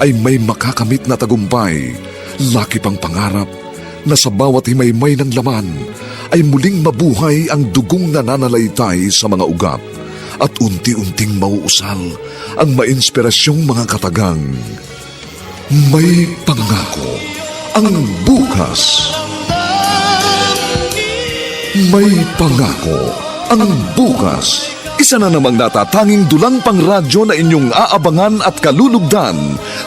ay may makakamit na tagumpay, laki pang pangarap na sa bawat himaymay ng laman ay muling mabuhay ang dugong nananalaytay sa mga ugat at unti-unting mauusal ang mainspirasyong mga katagang. May pangako ang bukas. May pangako ang bukas. Isa na namang natatanging dulang pang radyo na inyong aabangan at kalulugdan,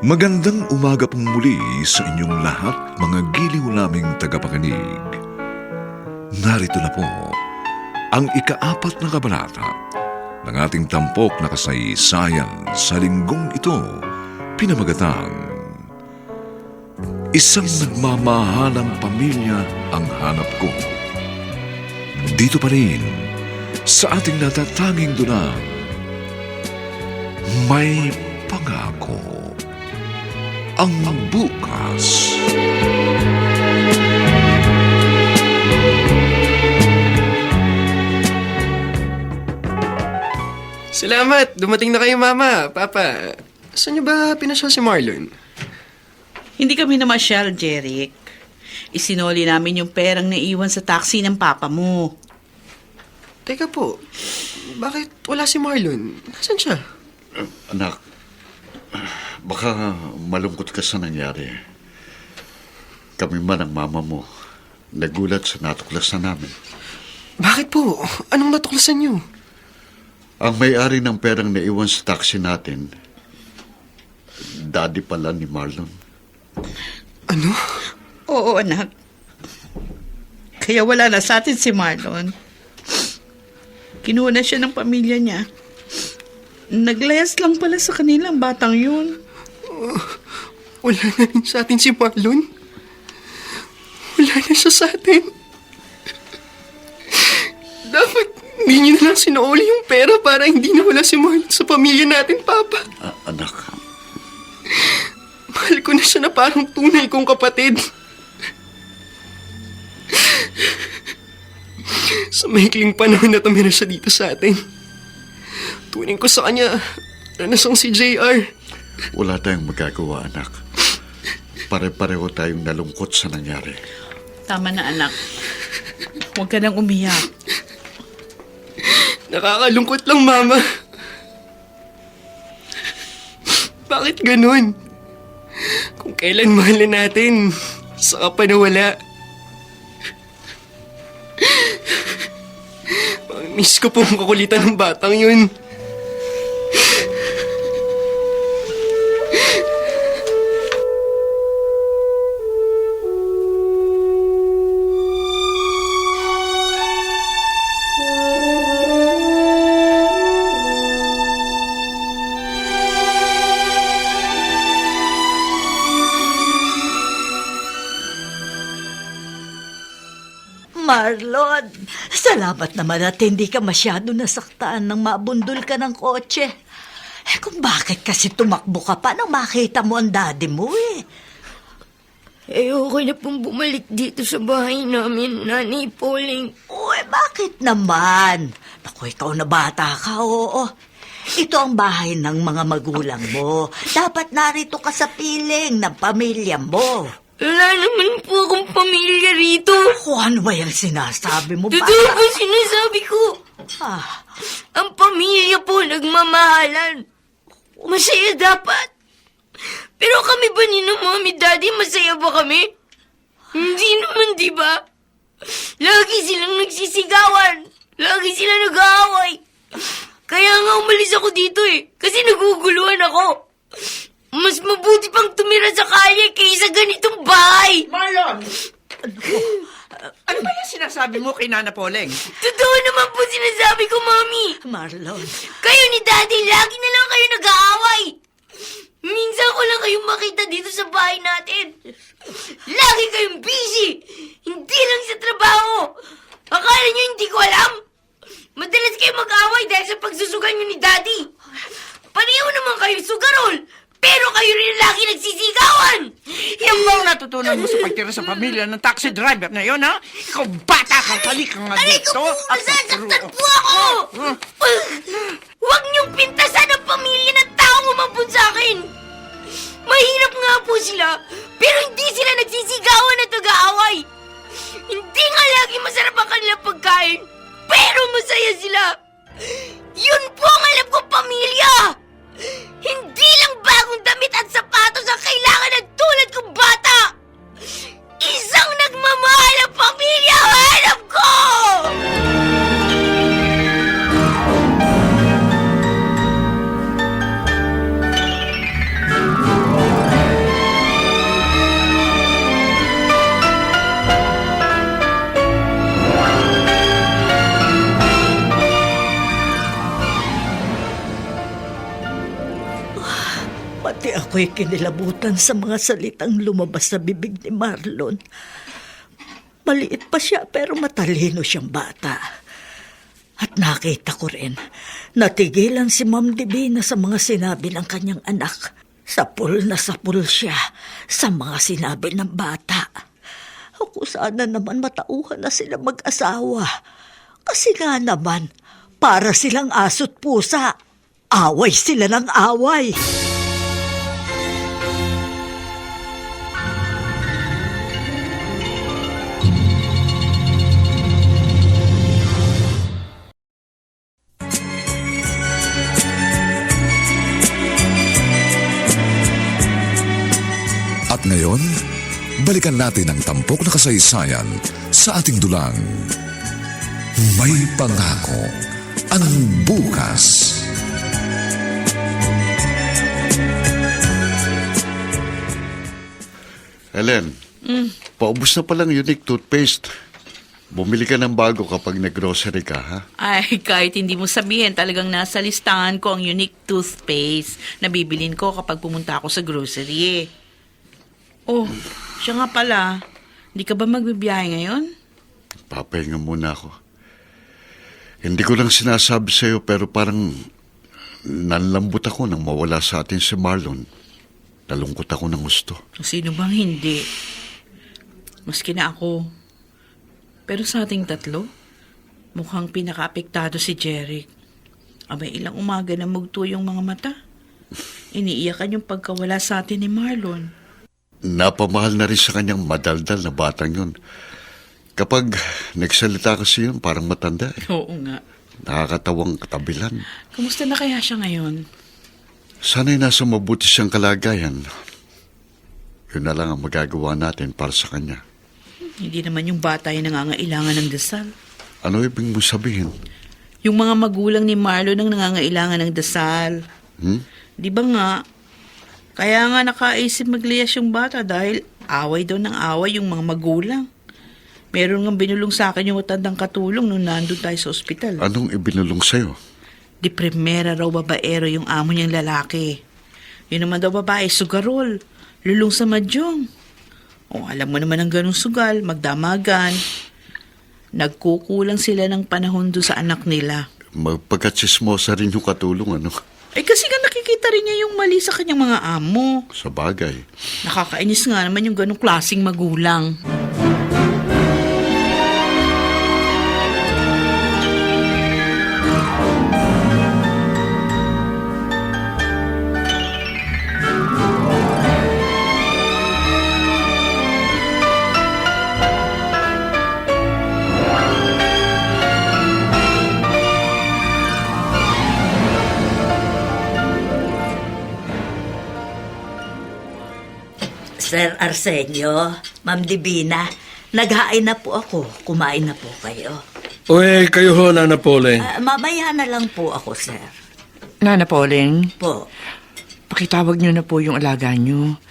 Magandang umaga pong muli sa inyong lahat, mga giliw naming tagapakinig. Narito na po ang ikaapat na kabanata ng ating tampok na kasaysayan sa linggong ito, pinamagatang Isang nagmamahalang pamilya ang hanap ko. Dito pa rin, sa ating natatanging dunang, may pangako ang bukas. Salamat! Dumating na kayo, Mama. Papa, saan niyo ba pinasyal si Marlon? Hindi kami namasyal, Jeric. Isinoli namin yung perang naiwan sa taxi ng papa mo. Teka po, bakit wala si Marlon? Nasaan siya? Anak, baka malungkot ka sa nangyari. Kami man ang mama mo. Nagulat sa natuklasan namin. Bakit po? Anong natuklasan niyo? Ang may-ari ng perang naiwan sa taxi natin, daddy pala ni Marlon. Ano? Oo, anak. Kaya wala na sa atin si Marlon. Kinuha na siya ng pamilya niya. Naglayas lang pala sa kanilang batang yun. Wala na rin sa atin si Marlon? Wala na siya sa atin? Dapat hindi niyo na lang sinuoli yung pera para hindi na wala si Marlon sa pamilya natin, Papa. A- anak, Mahal ko na siya na parang tunay kong kapatid. sa maikling panahon na tumira siya dito sa atin. Tuning ko sa kanya, ranasang si JR. wala tayong magagawa, anak. Pare-pareho tayong nalungkot sa nangyari. Tama na, anak. Huwag ka nang umiyak. Nakakalungkot lang, Mama. Bakit ganun? Kung kailan mahal na natin, saka pa nawala. Namiss ko po ang kakulitan ng batang yun. Salamat naman at hindi ka masyado nasaktaan nang mabundol ka ng kotse. Eh kung bakit kasi tumakbo ka pa nang makita mo ang daddy mo eh. Eh, okay na pong bumalik dito sa bahay namin, Nanay Pauling. Uy, bakit naman? Naku, ikaw na bata ka, oo. Ito ang bahay ng mga magulang mo. Dapat narito ka sa piling ng pamilya mo. Wala naman po akong pamilya rito. Kung ano ba yung sinasabi mo, Totoo bata? po sinasabi ko. Ah, Ang pamilya po nagmamahalan. Masaya dapat. Pero kami ba ni na mommy daddy, masaya ba kami? Hindi naman, di ba? Lagi silang nagsisigawan. Lagi sila nag-aaway. Kaya nga umalis ako dito eh. Kasi naguguluhan ako. Mas mabuti pang tumira sa kalye kaysa ganitong bahay. Marlon! Ano ba yung sinasabi mo kay Nana Poleng? Totoo naman po sinasabi ko, Mami. Marlon. Kayo ni Daddy, lagi na lang kayo nag-aaway. Minsan ko lang kayong makita dito sa bahay natin. Lagi kayong busy. Hindi lang sa trabaho. Akala nyo hindi ko alam? Madalas kayo mag-aaway dahil sa pagsusugan nyo ni Daddy. Pareho naman kayo sugarol. Pero kayo rin lagi nagsisigawan. Yan ba ang natutunan mo sa pagtira sa pamilya ng taxi driver na yun, ha? Ikaw bata ka, kalik ka nga Aray dito. ko po, at nasasaktan magturo- po ako! Huwag niyong pintasan ang pamilya ng taong umabot sa akin! Mahirap nga po sila, pero hindi sila nagsisigawan at nag-aaway! Hindi nga lagi masarap ang kanilang pagkain, pero masaya sila! Yun po ang alam kong pamilya! Pati ako'y kinilabutan sa mga salitang lumabas sa bibig ni Marlon. Maliit pa siya pero matalino siyang bata. At nakita ko rin, natigilan si Ma'am Divina sa mga sinabi ng kanyang anak. Sapul na sapul siya sa mga sinabi ng bata. Ako sana naman matauhan na sila mag-asawa. Kasi nga naman, para silang aso't pusa. Away sila ng away. At balikan natin ang tampok na kasaysayan sa ating dulang. May pangako ang bukas. Helen, paubos na palang unique toothpaste. Bumili ka ng bago kapag nag-grocery ka, ha? Ay, kahit hindi mo sabihin, talagang nasa listahan ko ang unique toothpaste na bibilin ko kapag pumunta ako sa grocery. Oh, siya nga pala. Hindi ka ba magbibiyahe ngayon? Papahinga muna ako. Hindi ko lang sinasabi sa'yo pero parang nanlambot ako nang mawala sa atin si Marlon. Nalungkot ako ng gusto. Sino bang hindi? Maski na ako. Pero sa ating tatlo, mukhang pinakaapektado si Jeric. Abay, ilang umaga na mugto yung mga mata. Iniiyakan yung pagkawala sa atin ni Marlon. Napamahal na rin sa kanyang madaldal na batang yun. Kapag nagsalita kasi yun, parang matanda eh. Oo nga. Nakakatawang katabilan. Kamusta na kaya siya ngayon? Sana'y nasa mabuti siyang kalagayan. Yun na lang ang magagawa natin para sa kanya. Hindi naman yung bata yung nangangailangan ng dasal. Ano ibig mo sabihin? Yung mga magulang ni Marlon ang nangangailangan ng dasal. Hmm? Di ba nga? Kaya nga nakaisip magliyas yung bata dahil away daw ng away yung mga magulang. Meron nga binulong sa akin yung matandang katulong nung nandun tayo sa ospital. Anong ibinulong sa'yo? Di primera raw babaero yung amo niyang lalaki. Yun naman daw babae, sugarol. Lulong sa madyong. O alam mo naman ang ganong sugal, magdamagan. Nagkukulang sila ng panahon doon sa anak nila. Magpagkatsismosa rin yung katulong, ano? Eh kasi nga nakikita rin niya yung mali sa kanyang mga amo. Sa bagay. Nakakainis nga naman yung ganong klasing magulang. Sir Arsenio, Ma'am Divina, naghain na po ako. Kumain na po kayo. Uy, kayo ho, Nana Pauline. Ah, mamaya na lang po ako, sir. Nana Pauling, Po. pakitawag niyo na po yung alaga niyo.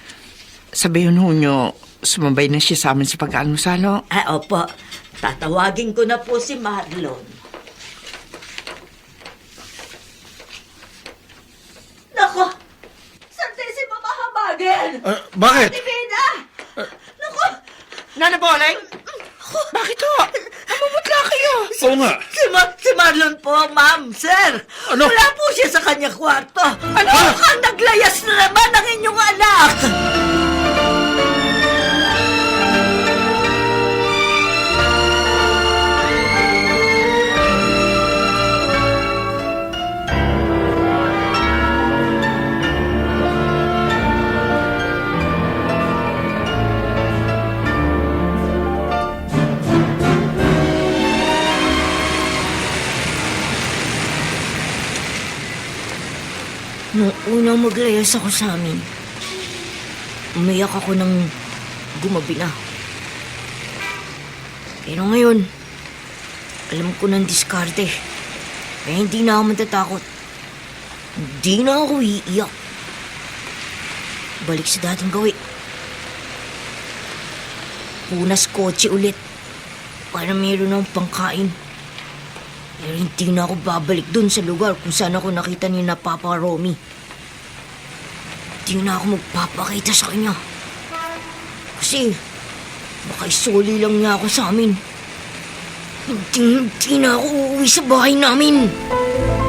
Sabihin ho niyo, sumabay na siya sa amin sa pag-almusalo. Ah, opo. Tatawagin ko na po si Marlon. Nako! Santesi mamahabagin! Ah, bakit? Divina! Nako! Nana Pauling? Bakit ho? Namumutla kayo. Oo nga. Si, Ma- si Marlon po, ma'am, sir. Ano? Wala po siya sa kanya kwarto. Ano? Mukhang naglayas na naman ang inyong anak. Nung unang maglayas ako sa amin, umiyak ako ng gumabi na. Pero ngayon, alam ko ng diskarte. Kaya hindi na ako matatakot. Hindi na ako iiyak. Balik sa dating gawi. Punas kotse ulit. Para meron ng pangkain. Pero hindi na ako babalik dun sa lugar kung saan ako nakita ni na Papa Romy. Hindi na ako magpapakita sa kanya. Kasi baka isuli lang niya ako sa amin. Hindi, hindi na ako uuwi sa bahay namin. Gumawa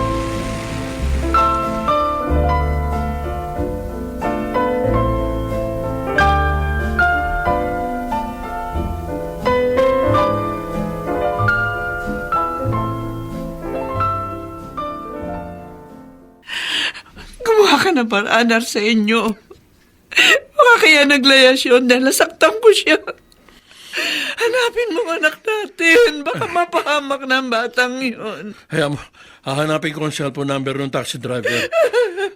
ng paraan, Arsenio. Baka kaya naglayas yun dahil nasaktan ko siya. Hanapin mo anak natin. Baka mapahamak na ang batang yun. Hayaan mo, hahanapin ko ang cellphone number ng taxi driver.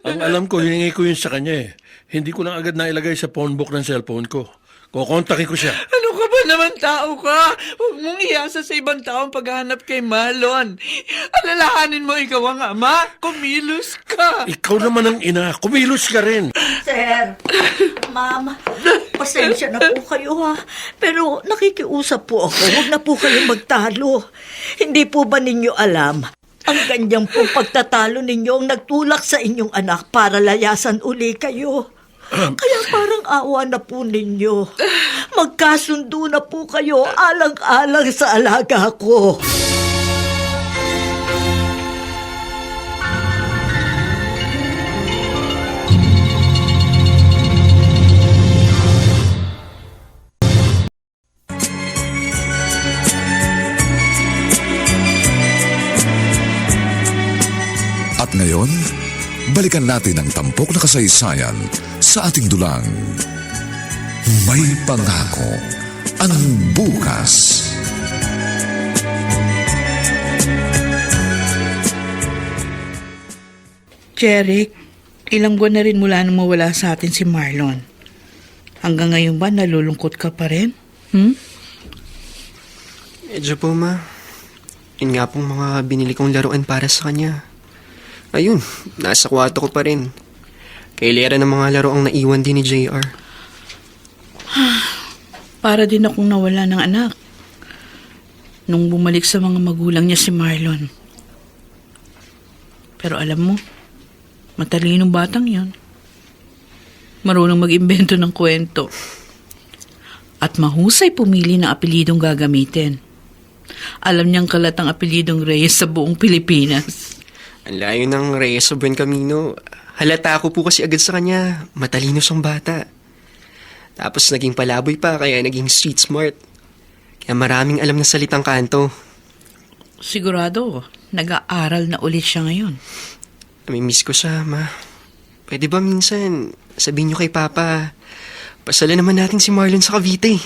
ang alam ko, hiningi ko yun sa kanya eh. Hindi ko lang agad nailagay sa phone book ng cellphone ko. Kukontakin ko siya. Ano ka ba naman tao ka? Huwag mong iasa sa ibang tao ang paghahanap kay Malon. Alalahanin mo ikaw ang ama. Kumilos ka. Ikaw naman ang ina. Kumilos ka rin. Sir, ma'am, pasensya na po kayo ha. Pero nakikiusap po ako. Huwag na po kayong magtalo. Hindi po ba ninyo alam? Ang ganyang po pagtatalo ninyo ang nagtulak sa inyong anak para layasan uli kayo. Kaya parang awa na po ninyo. Magkasundo na po kayo alang-alang sa alaga ko. Balikan natin ang tampok na kasaysayan sa ating dulang. May pangako ang bukas. Jeric, ilang buwan na rin mula nang mawala sa atin si Marlon. Hanggang ngayon ba nalulungkot ka pa rin? Hmm? Medyo po, ma. Yun nga pong mga binili kong laruan para sa kanya. Ayun, nasa kwarto ko pa rin. Kailera ng mga laro ang naiwan din ni JR. Para din akong nawala ng anak. Nung bumalik sa mga magulang niya si Marlon. Pero alam mo, matalinong batang yon. Marunong mag-imbento ng kwento. At mahusay pumili ng apelidong gagamitin. Alam niyang kalat ang apelidong Reyes sa buong Pilipinas. Ang layo ng Reyes Buen Camino. Halata ko po kasi agad sa kanya. Matalino siyang bata. Tapos naging palaboy pa kaya naging street smart. Kaya maraming alam na salitang kanto. Sigurado, nag-aaral na ulit siya ngayon. Namimiss ko siya, ma. Pwede ba minsan sabihin niyo kay Papa, pasala naman natin si Marlon sa Cavite.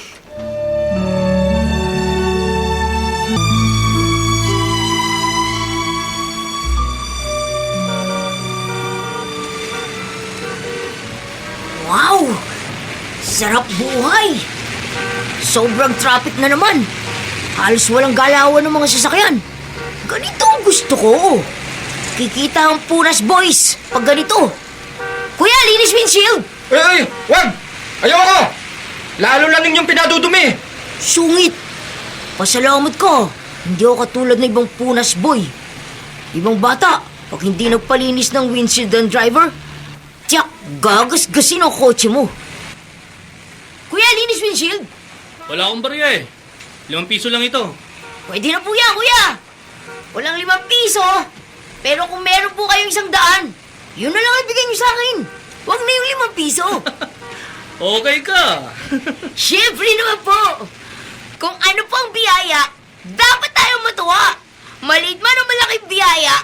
Sarap buhay! Sobrang traffic na naman. Halos walang galawan ng mga sasakyan. Ganito ang gusto ko. Kikita ang punas boys pag ganito. Kuya, linis windshield! Uy, uy! Wag! Ayoko! Lalo lang ninyong pinadudumi! Sungit! Pasalamat ka. Hindi ako katulad ng ibang punas boy. Ibang bata, pag hindi nagpalinis ng windshield ang driver, tiyak, gagasgasin ang kotse mo. Kuya, linis windshield! Wala akong barya eh. Limang piso lang ito. Pwede na po yan, kuya. Walang limang piso. Pero kung meron po kayong isang daan, yun na lang ibigay niyo sa akin. Huwag na yung limang piso. Okay ka. Siyempre naman po. Kung ano po ang biyaya, dapat tayong matuwa. Maliit man o malaking biyaya,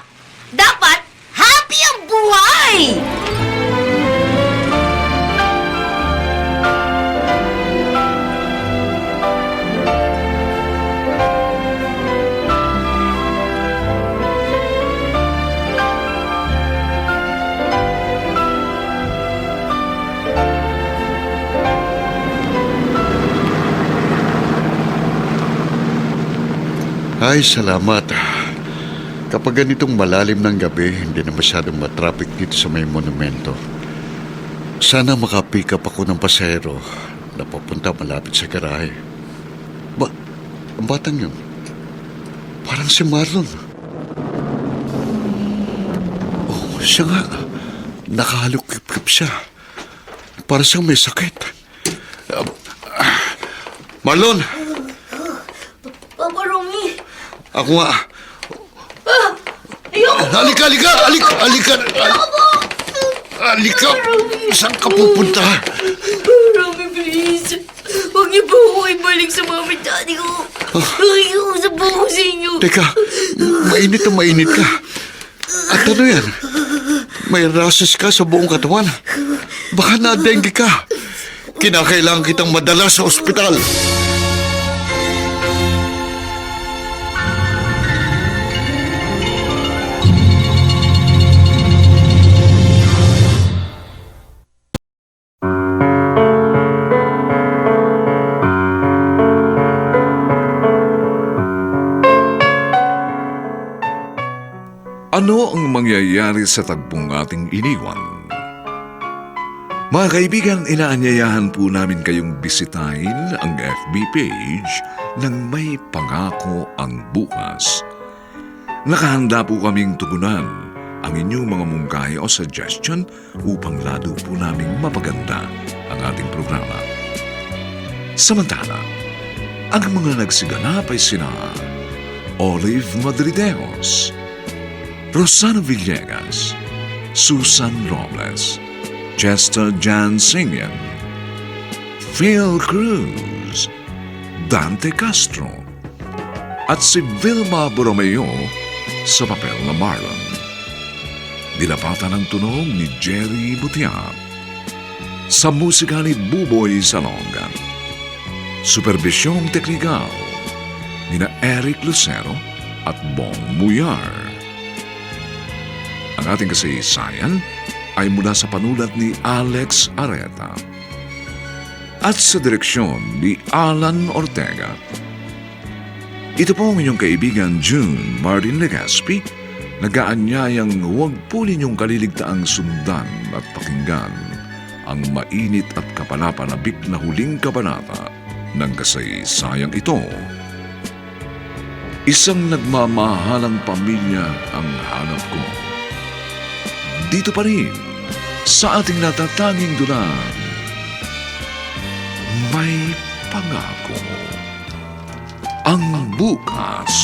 Ay, salamat. Kapag ganitong malalim ng gabi, hindi na masyadong matraffic dito sa may monumento. Sana makapick up ako ng pasero na papunta malapit sa garahe. Ba, ang batang yun, parang si Marlon. Oh, siya nga. Nakahalukip-kip siya. Para siyang may sakit. Ah, ah, Marlon! Romy, Ako nga. ayoko Halika, halika, halika, halika. Halika. Saan ka pupunta? Romy, please. Huwag niyo po ako ibalik sa at daddy ko. Nakikiusap po ako sa inyo. Teka, mainit na mainit ka. At ano yan? May rashes ka sa buong katawan. Baka na-dengue ka. Kinakailangan kitang madala sa ospital. Ano ang mangyayari sa tagpong ating iniwan? Mga kaibigan, inaanyayahan po namin kayong bisitahin ang FB page ng May Pangako ang Bukas. Nakahanda po kaming tugunan ang inyong mga mungkahi o suggestion upang lalo po naming mapaganda ang ating programa. Samantala, ang mga nagsiganap ay sina Olive Madrideos, Rosana Villegas, Susan Robles, Chester Jan Singyan, Phil Cruz, Dante Castro, at si Vilma Borromeo sa papel na Marlon. Dilapatan ng tunog ni Jerry Butia. Sa musika ni Buboy Salonga. Supervisyong teknikal ni na Eric Lucero at Bong Muyar. Ang ating kasaysayan ay mula sa panulat ni Alex Areta at sa direksyon ni Alan Ortega. Ito po ang inyong kaibigan June Martin Legaspi, nagaanyayang huwag po ninyong kaliligtaang sundan at pakinggan ang mainit at kapanapanabik na huling kabanata ng kasaysayang ito. Isang nagmamahalang pamilya ang hanap ko. Dito pa rin, sa ating natatanging dulang, may pangako ang bukas.